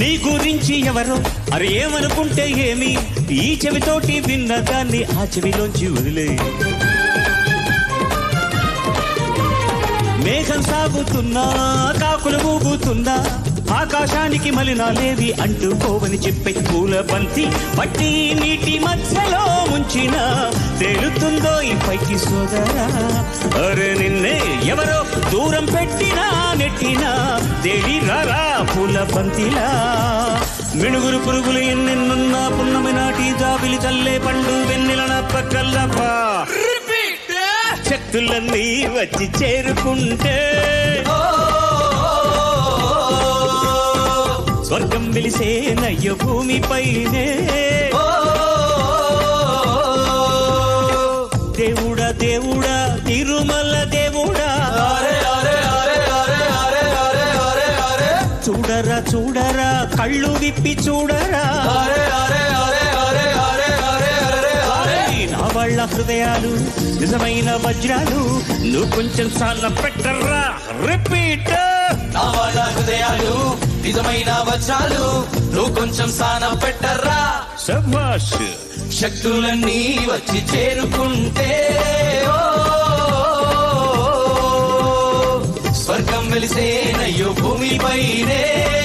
నీ గురించి ఎవరో అరే ఏమనుకుంటే ఏమి? ఈ చెవితోటి విన్న దాన్ని ఆ చెవిలోంచి వదిలే. మేఘం సాగుతున్నా కాకులు ఊగుతున్నా ఆకాశానికి మలినాలేవి అంటూ పోవని చెప్పే పూల బంతి పట్టి నీటి మధ్యలో ముంచిన తేలుతుందో ఈ పైకి సోదరా. అరే నిన్నే ఎవరో దూరం పెట్టినా నెట్టినా పూల బంతిలా మిణుగురు పురుగులు ఎన్నెన్నున్నా పున్నమి నాటి జాబిలి చల్లే పండు వెన్నెల పక్కల్లపా శక్తులన్నీ వచ్చి చేరుకుంటే. స్వర్గం వెలిసే నయ్య భూమిపైనే దేవుడా దేవుడా తిరుమల దేవుడా. చూడరా చూడరా కళ్ళు విప్పి చూడరా నా వాళ్ళ హృదయాలు నిజమైన వజ్రాలు నువ్వు కొంచెం సాల పెట్టర్రా రిపీట్ నా వాళ్ళ హృదయాలు నిజమైన వజ్రాలు నువ్వు కొంచెం సానం పెట్టర్రా శభాష్ శక్తులన్నీ వచ్చి చేరుకుంటే స్వర్గం వెలిసేనయ్యో భూమిపైనే